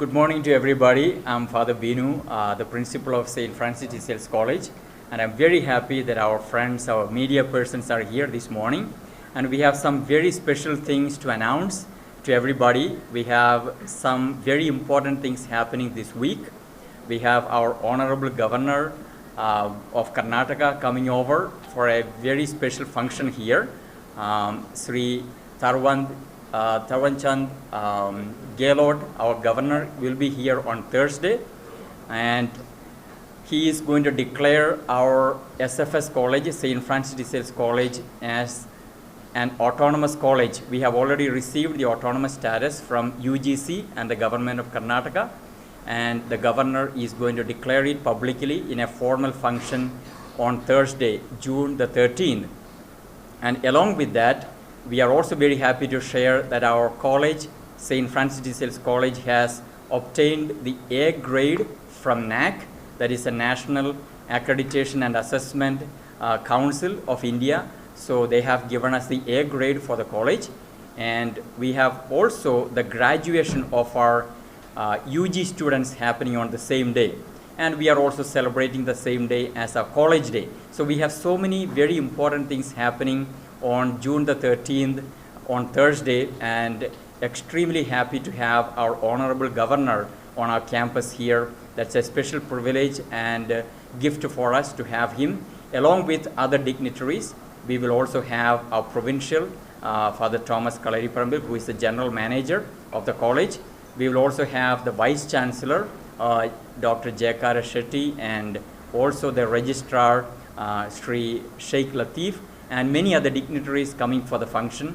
Good morning to everybody. I'm Father Binu, uh, the principal of St. Francis de Sales College, and I'm very happy that our friends, our media persons are here this morning. And we have some very special things to announce to everybody. We have some very important things happening this week. We have our Honorable Governor uh, of Karnataka coming over for a very special function here. Um, Sri Tarwand, uh, um, Gaylord, our governor, will be here on Thursday. And he is going to declare our SFS college, St. Francis de Sales College, as an autonomous college. We have already received the autonomous status from UGC and the government of Karnataka, and the governor is going to declare it publicly in a formal function on Thursday, June the 13th. And along with that, we are also very happy to share that our college, St. Francis de Sales College, has obtained the A grade from NAC, that is a National Accreditation and Assessment uh, Council of India. So they have given us the A grade for the college. And we have also the graduation of our uh, UG students happening on the same day. And we are also celebrating the same day as our college day. So we have so many very important things happening on June the 13th on Thursday and extremely happy to have our honorable governor on our campus here. That's a special privilege and gift for us to have him along with other dignitaries. We will also have our provincial uh, Father Thomas Kalari Parambil, who is the general manager of the college. We will also have the vice chancellor, uh, Dr. Jayakara Shetty, and also the registrar, uh, Sri Sheikh Latif, and many other dignitaries coming for the function.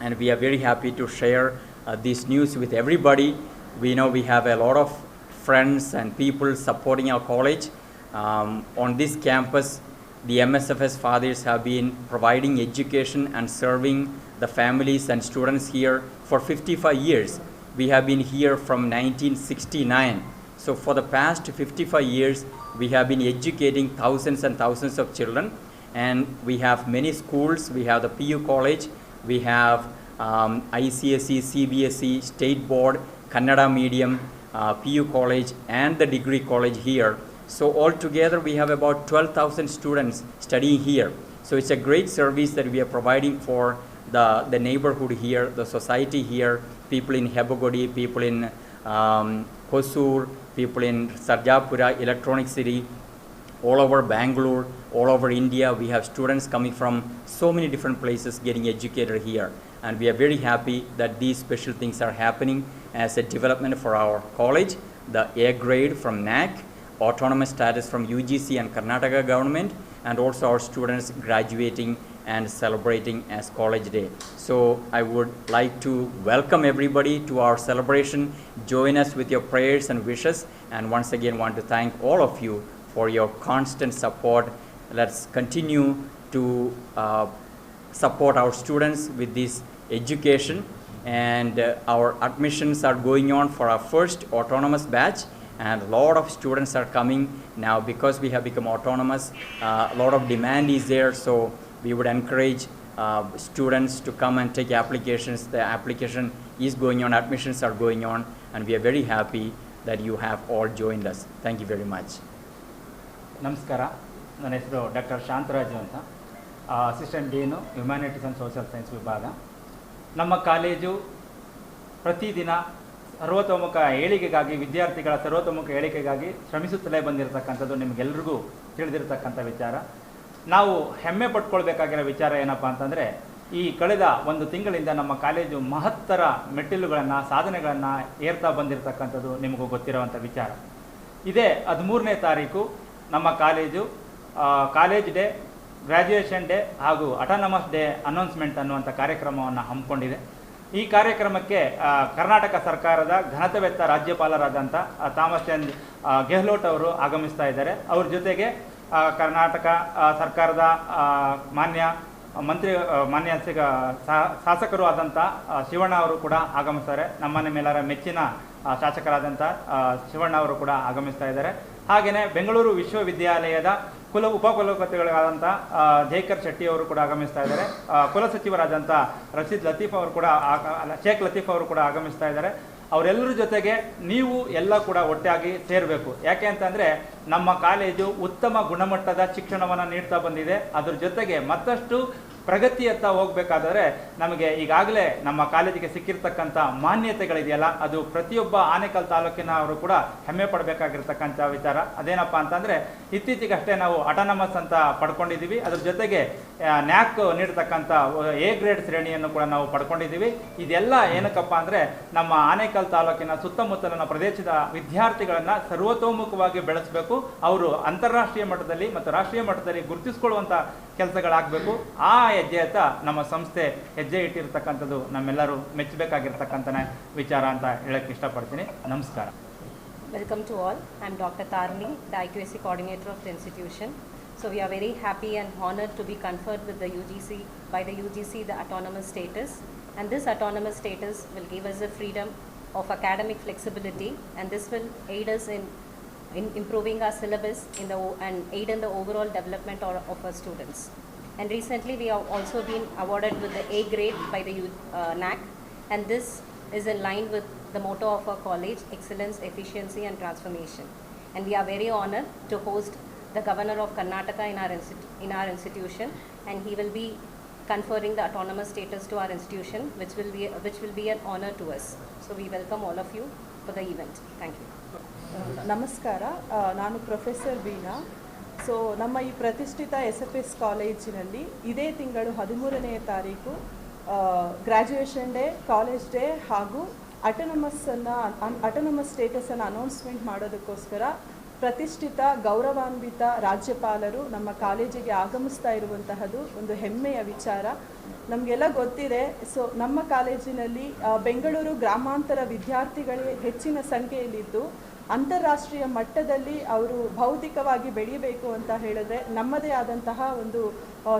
And we are very happy to share uh, this news with everybody. We know we have a lot of friends and people supporting our college. Um, on this campus, the MSFS fathers have been providing education and serving the families and students here for 55 years. We have been here from 1969. So for the past 55 years, we have been educating thousands and thousands of children. And we have many schools. We have the PU College. We have um, ICSE, CBSE, State Board, Kannada Medium, uh, PU College, and the Degree College here. So altogether, we have about 12,000 students studying here. So it's a great service that we are providing for the, the neighborhood here, the society here, people in Hebogodi, people in um, people in Sarjapura, Electronic City, all over Bangalore, all over India. We have students coming from so many different places getting educated here. And we are very happy that these special things are happening as a development for our college. The A grade from NAC, autonomous status from UGC and Karnataka government, and also our students graduating and celebrating as college day. So I would like to welcome everybody to our celebration. Join us with your prayers and wishes. And once again, want to thank all of you for your constant support. Let's continue to uh, support our students with this education. And uh, our admissions are going on for our first autonomous batch. And a lot of students are coming now because we have become autonomous. Uh, a lot of demand is there. So we would encourage uh, students to come and take applications. The application is going on, admissions are going on, and we are very happy that you have all joined us. Thank you very much. ನಮಸ್ಕಾರ. ನನ್ನ ಹೆಸರು doctor Shantaraju ಅಂತ. Assistant dean humanities and social science ವಿಭಾಗ. ನಮ್ಮ college ಪ್ರತಿದಿನ ಸರ್ವತೋಮುಖ ಏಳಿಗೆಗಾಗಿ, ವಿದ್ಯಾರ್ಥಿಗಳ ಸರ್ವತೋಮುಖ ಏಳಿಗೆಗಾಗಿ ಶ್ರಮಿಸುತ್ತಲೇ ಬಂದಿರತಕ್ಕಂಥದ್ದು ನಿಮಗೆಲ್ರಿಗೂ ತಿಳಿದಿರತಕ್ಕಂಥ ವಿಚಾರ. ನಾವು ಹೆಮ್ಮೆ ಪಟ್ಕೊಳ್ಬೇಕಾಗಿರೋ ವಿಚಾರ ಏನಪ್ಪ ಅಂತಂದರೆ, ಈ ಕಳೆದ ಒಂದು ತಿಂಗಳಿಂದ ನಮ್ಮ ಕಾಲೇಜು ಮಹತ್ತರ ಮೆಟ್ಟಿಲುಗಳನ್ನು, ಸಾಧನೆಗಳನ್ನು ಏರ್ತಾ ಬಂದಿರತಕ್ಕಂಥದ್ದು ನಿಮಗೂ ಗೊತ್ತಿರುವಂಥ ವಿಚಾರ. ಇದೇ ಹದಿಮೂರನೇ ತಾರೀಕು ನಮ್ಮ college college day graduation day ಹಾಗೂ ಅಟಾನಮಸ್ ಡೇ ಅನೌನ್ಸ್ಮೆಂಟ್ ಅನ್ನುವಂಥ ಕಾರ್ಯಕ್ರಮವನ್ನು ಹಮ್ಮಿಕೊಂಡಿದೆ. ಈ ಕಾರ್ಯಕ್ರಮಕ್ಕೆ ಕರ್ನಾಟಕ ಸರ್ಕಾರದ ಘನತವೆತ್ತ ರಾಜ್ಯಪಾಲರಾದಂಥ ಥಾಮಸ್ ಚಂದ್ ಗೆಹ್ಲೋಟ್ ಅವರು ಆಗಮಿಸ್ತಾ ಇದ್ದಾರೆ. ಅವ್ರ ಜೊತೆಗೆ ಕರ್ನಾಟಕ ಸರ್ಕಾರದ ಮಾನ್ಯ ಮಂತ್ರಿ ಮಾನ್ಯ ಸಿಗ ಶಾಸಕರು ಆದಂಥ ಶಿವಣ್ಣ ಅವರು ಕೂಡ ಆಗಮಿಸ್ತಾರೆ. ನಮ್ಮನೆ ಮೇಲರ ಮೆಚ್ಚಿನ ಶಾಸಕರಾದಂಥ ಶಿವಣ್ಣ ಅವರು ಕೂಡ ಆಗಮಿಸ್ತಾ ಇದ್ದಾರೆ. ಹಾಗೆಯೇ ಬೆಂಗಳೂರು ವಿಶ್ವವಿದ್ಯಾಲಯದ ಕುಲ ಉಪಕುಲಪತಿಗಳಾದಂಥ ಜೈಕರ್ ಶೆಟ್ಟಿ ಅವರು ಕೂಡ ಆಗಮಿಸ್ತಾ ಇದ್ದಾರೆ. ಕುಲ ಸಚಿವರಾದಂಥ ರಶೀದ್ ಲತೀಫ್ ಅವರು ಕೂಡ ಶೇಖ್ ಲತೀಫ್ ಅವರು ಕೂಡ ಆಗಮಿಸ್ತಾ ಇದ್ದಾರೆ. ಅವರೆಲ್ಲರ ಜೊತೆಗೆ ನೀವು ಎಲ್ಲ ಕೂಡ ಒಟ್ಟಾಗಿ ಸೇರಬೇಕು. ಯಾಕೆ ಅಂತಂದರೆ ನಮ್ಮ ಕಾಲೇಜು ಉತ್ತಮ ಗುಣಮಟ್ಟದ ಶಿಕ್ಷಣವನ್ನು ನೀಡ್ತಾ ಬಂದಿದೆ. ಅದರ ಜೊತೆಗೆ ಮತ್ತಷ್ಟು ಪ್ರಗತಿಯತ್ತ ಹೋಗ್ಬೇಕಾದರೆ ನಮಗೆ ಈಗಾಗಲೇ ನಮ್ಮ ಕಾಲೇಜಿಗೆ ಸಿಕ್ಕಿರ್ತಕ್ಕಂಥ ಮಾನ್ಯತೆಗಳಿದೆಯಲ್ಲ, ಅದು ಪ್ರತಿಯೊಬ್ಬ ಆನೇಕಲ್ ತಾಲೂಕಿನವರು ಕೂಡ ಹೆಮ್ಮೆ ಪಡಬೇಕಾಗಿರ್ತಕ್ಕಂಥ ವಿಚಾರ. ಅದೇನಪ್ಪ ಅಂತಂದರೆ, ಇತ್ತೀಚೆಗಷ್ಟೇ ನಾವು ಅಟಾನಮಸ್ ಅಂತ ಪಡ್ಕೊಂಡಿದ್ದೀವಿ. ಅದ್ರ ಜೊತೆಗೆ ನ್ಯಾಕ್ ನೀಡತಕ್ಕಂಥ ಎ ಗ್ರೇಡ್ ಶ್ರೇಣಿಯನ್ನು ಕೂಡ ನಾವು ಪಡ್ಕೊಂಡಿದ್ದೀವಿ ಇದೆಲ್ಲ ಏನಕ್ಕಪ್ಪ ಅಂದರೆ ನಮ್ಮ ಆನೇಕಲ್ ತಾಲೂಕಿನ ಸುತ್ತಮುತ್ತಲಿನ ಪ್ರದೇಶದ ವಿದ್ಯಾರ್ಥಿಗಳನ್ನು ಸರ್ವತೋಮುಖವಾಗಿ ಬೆಳೆಸಬೇಕು ಅವರು ಅಂತಾರಾಷ್ಟ್ರೀಯ ಮಟ್ಟದಲ್ಲಿ ಮತ್ತು ರಾಷ್ಟ್ರೀಯ ಮಟ್ಟದಲ್ಲಿ ಗುರುತಿಸ್ಕೊಳ್ಳುವಂಥ ಕೆಲಸಗಳಾಗಬೇಕು ಆ ಹೆಜ್ಜೆಯತ್ತ ನಮ್ಮ ಸಂಸ್ಥೆ ಹೆಜ್ಜೆ ಇಟ್ಟಿರ್ತಕ್ಕಂಥದ್ದು ನಮ್ಮೆಲ್ಲರೂ ಮೆಚ್ಚಬೇಕಾಗಿರ್ತಕ್ಕಂಥ ವಿಚಾರ ಅಂತ ಹೇಳಕ್ಕೆ ಇಷ್ಟಪಡ್ತೀನಿ ನಮಸ್ಕಾರ Welcome to all. I Dr. Doctor the IQAC coordinator of the. So we are very happy and honored to be conferred with the UGC, by the UGC, the autonomous status. And this autonomous status will give us the freedom of academic flexibility and this will aid us in, in improving our syllabus in the, and aid in the overall development of, of our students. And recently we have also been awarded with the A grade by the uh, NAC and this is in line with the motto of our college, excellence, efficiency and transformation. And we are very honored to host the governor of Karnataka in our, in our institution and he will be conferring the autonomous status to our institution which will be, which will be an honor to us. So we welcome all of you for the event. Thank you. ನಮಸ್ಕಾರ ಆ, ನಾನು professor Veena so ನಮ್ಮ ಈ ಪ್ರತಿಷ್ಠಿತ S F S ಕಾಲೇಜಿನಲ್ಲಿ ಇದೇ ತಿಂಗಳು ಹದಿಮೂರನೆಯ ತಾರೀಕು ಗ್ರ್ಯಾಜುಯೇಷನ್ ಡೇ ಕಾಲೇಜ್ ಡೇ ಹಾಗೂ ಅಟೋನಮಸ್ಸನ್ನು ಅಟೋನಮಸ್ ಸ್ಟೇಟಸನ್ನು ಅನೌನ್ಸ್ಮೆಂಟ್ ಮಾಡೋದಕ್ಕೋಸ್ಕರ ಪ್ರತಿಷ್ಠಿತ, ಗೌರವಾನ್ವಿತ ರಾಜ್ಯಪಾಲರು ನಮ್ಮ ಕಾಲೇಜಿಗೆ ಆಗಮಿಸ್ತಾ ಇರುವಂತಹದ್ದು ಒಂದು ಹೆಮ್ಮೆಯ ವಿಚಾರ. ನಮಗೆಲ್ಲ ಗೊತ್ತಿದೆ, ಸೊ ನಮ್ಮ ಕಾಲೇಜಿನಲ್ಲಿ ಬೆಂಗಳೂರು ಗ್ರಾಮಾಂತರ ವಿದ್ಯಾರ್ಥಿಗಳೇ ಹೆಚ್ಚಿನ ಸಂಖ್ಯೆಯಲ್ಲಿದ್ದು ಅಂತಾರಾಷ್ಟ್ರೀಯ ಮಟ್ಟದಲ್ಲಿ ಅವರು ಭೌತಿಕವಾಗಿ ಬೆಳೀಬೇಕು ಅಂತ ಹೇಳಿದ್ರೆ ನಮ್ಮದೇ ಆದಂತಹ ಒಂದು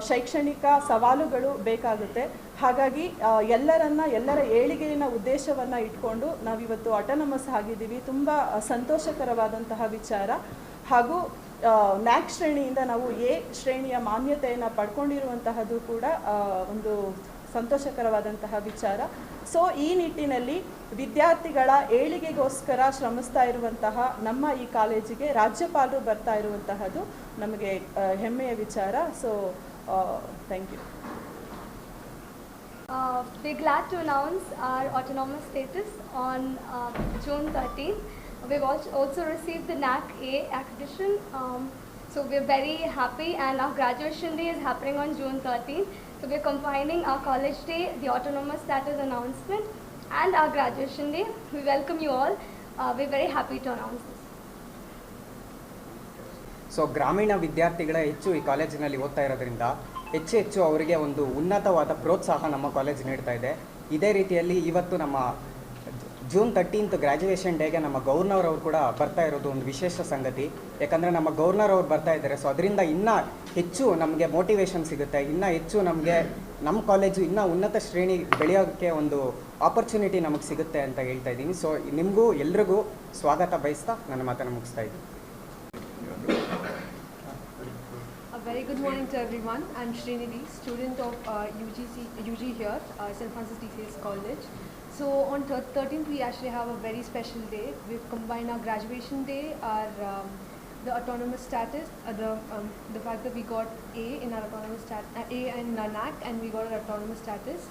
ಶೈಕ್ಷಣಿಕ ಸವಾಲುಗಳು ಬೇಕಾಗುತ್ತೆ. ಹಾಗಾಗಿ ಎಲ್ಲರನ್ನ, ಎಲ್ಲರ ಏಳಿಗೆಯನ್ನ, ಉದ್ದೇಶವನ್ನು ಇಟ್ಕೊಂಡು ನಾವಿವತ್ತು ಆಟೋನಮಸ್ ಆಗಿದ್ದೀವಿ. ತುಂಬ ಸಂತೋಷಕರವಾದಂತಹ ವಿಚಾರ. ಹಾಗೂ ನ್ಯಾಕ್ ಶ್ರೇಣಿಯಿಂದ ನಾವು ಎ ಶ್ರೇಣಿಯ ಮಾನ್ಯತೆಯನ್ನು ಪಡ್ಕೊಂಡಿರುವಂತಹದ್ದು ಕೂಡ ಒಂದು ಸಂತೋಷಕರವಾದಂತಹ ವಿಚಾರ. ಸೊ ಈ ನಿಟ್ಟಿನಲ್ಲಿ ವಿದ್ಯಾರ್ಥಿಗಳ ಏಳಿಗೆಗೋಸ್ಕರ ಶ್ರಮಿಸ್ತಾ ಇರುವಂತಹ ನಮ್ಮ ಈ ಕಾಲೇಜಿಗೆ ರಾಜ್ಯಪಾಲರು ಬರ್ತಾ ಇರುವಂತಹದ್ದು ನಮಗೆ ಹೆಮ್ಮೆಯ ವಿಚಾರ. So thank you we glad to announce our autonomous status on June thirteen we watch also receive the NAAC A so we're very happy and our graduation day is happening on June 13th. So we're combining our college day, the autonomous status announcement and our graduation day. We welcome you all. Uh, we're very happy to announce this. So ಗ್ರಾಮೀಣ ವಿದ್ಯಾರ್ಥಿಗಳ ಹೆಚ್ಚು ಈ ಕಾಲೇಜಿನಲ್ಲಿ ಓದ್ತಾ ಇರೋದ್ರಿಂದ ಹೆಚ್ಚು ಹೆಚ್ಚು ಅವರಿಗೆ ಒಂದು ಉನ್ನತವಾದ ಪ್ರೋತ್ಸಾಹ ನಮ್ಮ ಕಾಲೇಜ್ ನೀಡ್ತಾ ಇದೆ ಇದೇ ರೀತಿಯಲ್ಲಿ ಇವತ್ತು ನಮ್ಮ ಜೂನ್ ತರ್ಟೀನ್ತ್ ಗ್ರ್ಯಾಜುಯೇಷನ್ ಡೇಗೆ ನಮ್ಮ ಗೌರ್ನರ್ ಅವರು ಕೂಡ ಬರ್ತಾ ಇರೋದು ಒಂದು ವಿಶೇಷ ಸಂಗತಿ ಯಾಕಂದರೆ ನಮ್ಮ ಗೌರ್ನರ್ ಅವರು ಬರ್ತಾ ಇದ್ದಾರೆ ಸೊ ಅದರಿಂದ ಇನ್ನೂ ಹೆಚ್ಚು ನಮಗೆ ಮೋಟಿವೇಶನ್ ಸಿಗುತ್ತೆ ಇನ್ನೂ ಹೆಚ್ಚು ನಮಗೆ ನಮ್ಮ ಕಾಲೇಜು ಇನ್ನೂ ಉನ್ನತ ಶ್ರೇಣಿ ಬೆಳೆಯೋಕ್ಕೆ ಒಂದು ಆಪರ್ಚುನಿಟಿ ನಮಗೆ ಸಿಗುತ್ತೆ ಅಂತ ಹೇಳ್ತಾ ಇದ್ದೀನಿ ಸೊ ನಿಮಗೂ ಎಲ್ರಿಗೂ ಸ್ವಾಗತ ಬಯಸ್ತಾ ನನ್ನ ಮಾತನ್ನು ಮುಗಿಸ್ತಾ ಇದ್ದೀನಿ very good morning to everyone. I'm Srinidhi, student of uh, UGC, UG here, uh, St. Francis DCS College. So on 13th, we actually have a very special day. We've combined our graduation day, our um, the autonomous status, uh, the um, the fact that we got A in our autonomous stat, uh, A in our NAC, and we got our autonomous status.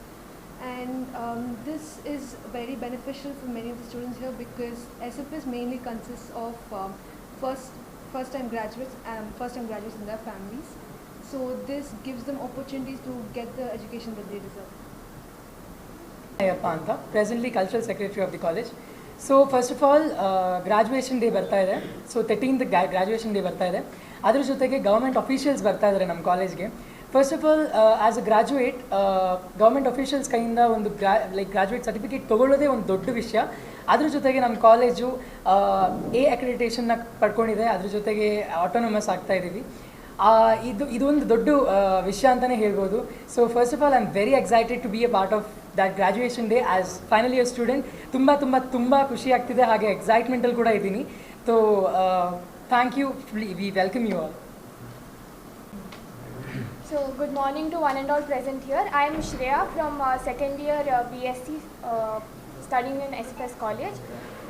And um, this is very beneficial for many of the students here because SFS mainly consists of um, first first time graduates um, first time graduates and their families. So this gives them opportunities to get the education that they deserve. Ayyappa ಅಂತ presently cultural secretary of the college so first of all graduation day ಬರ್ತಾ ಇದೆ. So thirteenth graduation day ಬರ್ತಾ ಇದೆ. ಅದ್ರ ಜೊತೆಗೆ government officials ಬರ್ತಾ ಇದ್ದಾರೆ ನಮ್ಮ ಕಾಲೇಜ್ಗೆ first of all as a graduate government officials ಕೈಯಿಂದ ಒಂದು ಗ್ರಾ ಲೈಕ್ ಗ್ರಾಜುಯೇಟ್ ಸರ್ಟಿಫಿಕೇಟ್ ತೊಗೊಳ್ಳೋದೇ ಒಂದು ದೊಡ್ಡ ವಿಷಯ. ಅದ್ರ ಜೊತೆಗೆ ನಮ್ಮ ಕಾಲೇಜು ಎ ಅಕ್ರೆಡಿಟೇಷನ್ನ ಪಡ್ಕೊಂಡಿದೆ. ಅದ್ರ ಜೊತೆಗೆ ಆಟೋನಮಸ್ ಆಗ್ತಾ ಇದ್ದೀವಿ ಇದು, ಇದೊಂದು ದೊಡ್ಡ ವಿಷಯ ಅಂತಲೇ ಹೇಳ್ಬೋದು. So first of all I am very excited to be a part of That graduation day as final year student ತುಂಬ ತುಂಬ ತುಂಬ ಖುಷಿ ಆಗ್ತಿದೆ ಹಾಗೆ ಎಕ್ಸೈಟ್ಮೆಂಟಲ್ಲಿ ಕೂಡ ಇದ್ದೀನಿ so thank you we welcome you all So, good morning to one and all present here. I am Shreya from uh, second year uh, BSc uh, studying in SFS College.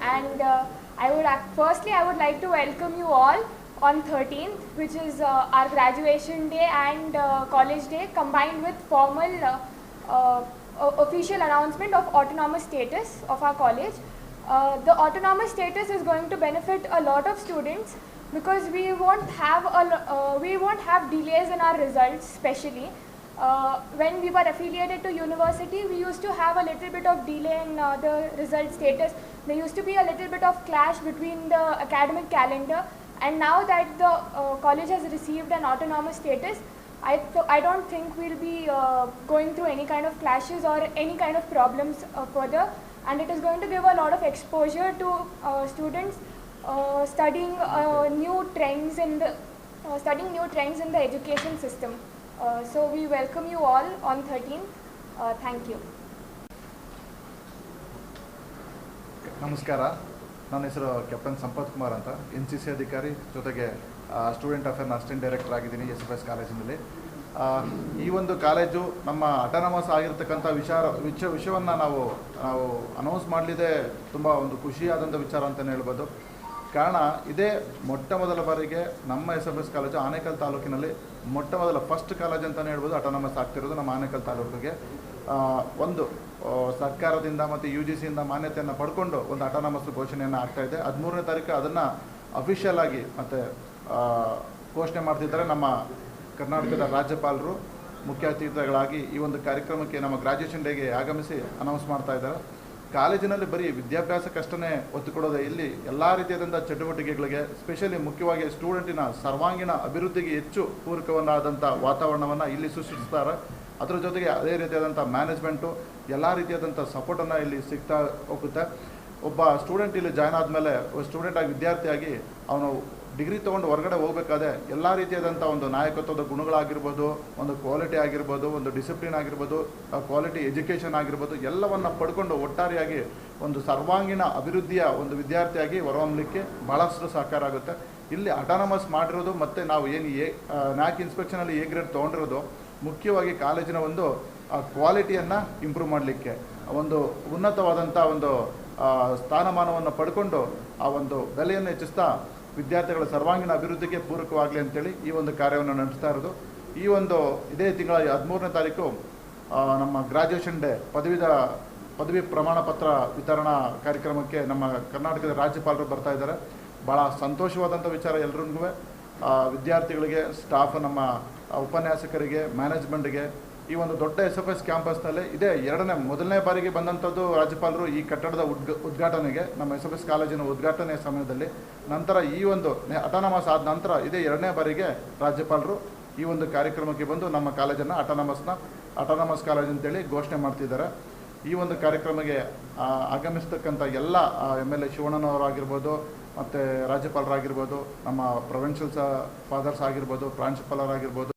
And uh, I would act, firstly, I would like to welcome you all on 13th, which is uh, our graduation day and uh, college day combined with formal uh, uh, o- official announcement of autonomous status of our college. Uh, the autonomous status is going to benefit a lot of students because we won't have a, uh, we won't have delays in our results, especially. Uh, when we were affiliated to university, we used to have a little bit of delay in uh, the result status. There used to be a little bit of clash between the academic calendar, and now that the uh, college has received an autonomous status, I, th- I don't think we'll be uh, going through any kind of clashes or any kind of problems uh, further, and it is going to give a lot of exposure to uh, students uh, studying uh, new trends in the uh, studying new trends in the education system. Uh, so we welcome you all on 13th. Uh, thank you. ನಮಸ್ಕಾರ ನನ್ನ ಹೆಸರು captain Sampath Kumar ಅಂತ N C C ಅಧಿಕಾರಿ ಜೊತೆಗೆ student ಅಫೇರ್ನ assistant director ಆಗಿದ್ದೀನಿ S F S ಕಾಲೇಜಿನಲ್ಲಿ ಈ ಒಂದು ಕಾಲೇಜು ನಮ್ಮ ಅಟಾನಮಸ್ ಆಗಿರ್ತಕ್ಕಂಥ ವಿಚಾರ ವಿಷ ವಿಷಯವನ್ನು ನಾವು ನಾವು ಅನೌನ್ಸ್ ಮಾಡಲಿದೆ ತುಂಬ ಒಂದು ಖುಷಿಯಾದಂಥ ವಿಚಾರ ಅಂತಲೇ ಹೇಳ್ಬೋದು. ಕಾರಣ, ಇದೇ ಮೊಟ್ಟ ಮೊದಲ ಬಾರಿಗೆ ನಮ್ಮ S F S college Anekal ತಾಲೂಕಿನಲ್ಲಿ ಮೊಟ್ಟ ಮೊದಲ ಫಸ್ಟ್ ಕಾಲೇಜ್ ಅಂತಲೇ ಹೇಳ್ಬೋದು ಅಟಾನಮಸ್ ಆಗ್ತಿರೋದು ನಮ್ಮ ಆನೇಕಲ್ ತಾಲೂಕಿಗೆ. ಒಂದು ಸರ್ಕಾರದಿಂದ ಮತ್ತು ಯು ಜಿ ಸಿಯಿಂದ ಮಾನ್ಯತೆಯನ್ನು ಪಡ್ಕೊಂಡು ಒಂದು ಅಟಾನಮಸ್ ಘೋಷಣೆಯನ್ನು ಆಗ್ತಾಯಿದೆ ಹದಿಮೂರನೇ ತಾರೀಕು ಅದನ್ನು ಅಫಿಷಿಯಲ್ ಆಗಿ ಮತ್ತು ಘೋಷಣೆ ಮಾಡ್ತಿದ್ದಾರೆ ನಮ್ಮ ಕರ್ನಾಟಕದ ರಾಜ್ಯಪಾಲರು ಮುಖ್ಯ ಅತಿಥಿಗಳಾಗಿ ಈ ಒಂದು ಕಾರ್ಯಕ್ರಮಕ್ಕೆ ನಮ್ಮ ಗ್ರಾಜ್ಯುಯೇಷನ್ ಡೇಗೆ ಆಗಮಿಸಿ ಅನೌನ್ಸ್ ಮಾಡ್ತಾ ಇದ್ದಾರೆ. ಕಾಲೇಜಿನಲ್ಲಿ ಬರೀ ವಿದ್ಯಾಭ್ಯಾಸಕ್ಕಷ್ಟೇ ಒತ್ತು ಕೊಡೋದೆ ಇಲ್ಲಿ ಎಲ್ಲ ರೀತಿಯಾದಂಥ ಚಟುವಟಿಕೆಗಳಿಗೆ ಸ್ಪೆಷಲಿ ಮುಖ್ಯವಾಗಿ ಸ್ಟೂಡೆಂಟಿನ ಸರ್ವಾಂಗೀಣ ಅಭಿವೃದ್ಧಿಗೆ ಹೆಚ್ಚು ಪೂರಕವನ್ನಾದಂಥ ವಾತಾವರಣವನ್ನು ಇಲ್ಲಿ ಸೃಷ್ಟಿಸ್ತಾರೆ. ಅದರ ಜೊತೆಗೆ ಅದೇ ರೀತಿಯಾದಂಥ ಮ್ಯಾನೇಜ್ಮೆಂಟು ಎಲ್ಲ ರೀತಿಯಾದಂಥ ಸಪೋರ್ಟನ್ನು ಇಲ್ಲಿ ಸಿಗ್ತಾ ಹೋಗುತ್ತೆ. ಒಬ್ಬ ಸ್ಟೂಡೆಂಟ್ ಇಲ್ಲಿ ಜಾಯ್ನ್ ಆದಮೇಲೆ ಸ್ಟೂಡೆಂಟಾಗಿ ವಿದ್ಯಾರ್ಥಿಯಾಗಿ ಅವನು ಡಿಗ್ರಿ ತೊಗೊಂಡು ಹೊರಗಡೆ ಹೋಗ್ಬೇಕಾದ್ರೆ ಎಲ್ಲ ರೀತಿಯಾದಂಥ ಒಂದು ನಾಯಕತ್ವದ ಗುಣಗಳಾಗಿರ್ಬೋದು, ಒಂದು ಕ್ವಾಲಿಟಿ ಆಗಿರ್ಬೋದು, ಒಂದು ಡಿಸಿಪ್ಲಿನ್ ಆಗಿರ್ಬೋದು ಕ್ವಾಲಿಟಿ ಎಜುಕೇಷನ್ ಆಗಿರ್ಬೋದು, ಎಲ್ಲವನ್ನು ಪಡ್ಕೊಂಡು ಒಟ್ಟಾರೆಯಾಗಿ ಒಂದು ಸರ್ವಾಂಗೀಣ ಅಭಿವೃದ್ಧಿಯ ಒಂದು ವಿದ್ಯಾರ್ಥಿಯಾಗಿ ಹೊರಹೊಮ್ಮಲಿಕ್ಕೆ ಭಾಳಷ್ಟು ಸಹಕಾರ ಆಗುತ್ತೆ. ಇಲ್ಲಿ ಅಟಾನಮಸ್ ಮಾಡಿರೋದು ಮತ್ತು ನಾವು ಏನು ಎ ನ್ಯಾಕ್ ಇನ್ಸ್ಪೆಕ್ಷನಲ್ಲಿ ಎ ಗ್ರೇಡ್ ತೊಗೊಂಡಿರೋದು ಮುಖ್ಯವಾಗಿ ಕಾಲೇಜಿನ ಒಂದು ಕ್ವಾಲಿಟಿಯನ್ನು ಇಂಪ್ರೂವ್ ಮಾಡಲಿಕ್ಕೆ. ಒಂದು ಉನ್ನತವಾದಂಥ ಒಂದು ಸ್ಥಾನಮಾನವನ್ನು ಪಡ್ಕೊಂಡು ಆ ಒಂದು ಬೆಲೆಯನ್ನು ಹೆಚ್ಚಿಸ್ತಾ ವಿದ್ಯಾರ್ಥಿಗಳ ಸರ್ವಾಂಗೀಣ ಅಭಿವೃದ್ಧಿಗೆ ಪೂರಕವಾಗಲಿ ಅಂತೇಳಿ ಈ ಒಂದು ಕಾರ್ಯವನ್ನು ನಡೆಸ್ತಾ ಇರೋದು. ಈ ಒಂದು ಇದೇ ತಿಂಗಳ ಹದಿಮೂರನೇ ತಾರೀಕು ನಮ್ಮ ಗ್ರಾಜ್ಯುಯೇಷನ್ ಡೇ ಪದವಿದ ಪದವಿ ಪ್ರಮಾಣ ಪತ್ರ ವಿತರಣಾ ಕಾರ್ಯಕ್ರಮಕ್ಕೆ ನಮ್ಮ ಕರ್ನಾಟಕದ ರಾಜ್ಯಪಾಲರು ಬರ್ತಾ ಇದ್ದಾರೆ. ಭಾಳ ಸಂತೋಷವಾದಂಥ ವಿಚಾರ ಎಲ್ರಿಗೂ. ವಿದ್ಯಾರ್ಥಿಗಳಿಗೆ ಸ್ಟಾಫ್ ನಮ್ಮ ಉಪನ್ಯಾಸಕರಿಗೆ ಮ್ಯಾನೇಜ್ಮೆಂಟ್ಗೆ ಈ ಒಂದು ದೊಡ್ಡ ಎಸ್ ಎಫ್ ಎಸ್ ಕ್ಯಾಂಪಸ್ನಲ್ಲಿ ಇದೇ ಎರಡನೇ, ಮೊದಲನೇ ಬಾರಿಗೆ ಬಂದಂಥದ್ದು ರಾಜ್ಯಪಾಲರು ಈ ಕಟ್ಟಡದ ಉದ್ಘ, ಉದ್ಘಾಟನೆಗೆ, ನಮ್ಮ ಎಸ್ ಎಫ್ ಎಸ್ ಕಾಲೇಜಿನ ಉದ್ಘಾಟನೆ ಸಮಯದಲ್ಲಿ. ನಂತರ ಈ ಒಂದು ಅಟಾನಮಸ್ ಆದ ನಂತರ ಇದೇ ಎರಡನೇ ಬಾರಿಗೆ ರಾಜ್ಯಪಾಲರು ಈ ಒಂದು ಕಾರ್ಯಕ್ರಮಕ್ಕೆ ಬಂದು ನಮ್ಮ ಕಾಲೇಜನ್ನು ಅಟಾನಮಸ್ನ ಅಟಾನಮಸ್ ಕಾಲೇಜ್ ಅಂತೇಳಿ ಘೋಷಣೆ ಮಾಡ್ತಿದ್ದಾರೆ. ಈ ಒಂದು ಕಾರ್ಯಕ್ರಮಕ್ಕೆ ಆಗಮಿಸ್ತಕ್ಕಂಥ ಎಲ್ಲ ಎಂ ಎಲ್ ಎ ಶಿವಣ್ಣನವರಾಗಿರ್ಬೋದು, ಮತ್ತು ರಾಜ್ಯಪಾಲರಾಗಿರ್ಬೋದು, ನಮ್ಮ ಪ್ರೊವಿನ್ಷಿಯಲ್ ಫಾದರ್ಸ್ ಆಗಿರ್ಬೋದು, ಪ್ರಾಂಶುಪಾಲರಾಗಿರ್ಬೋದು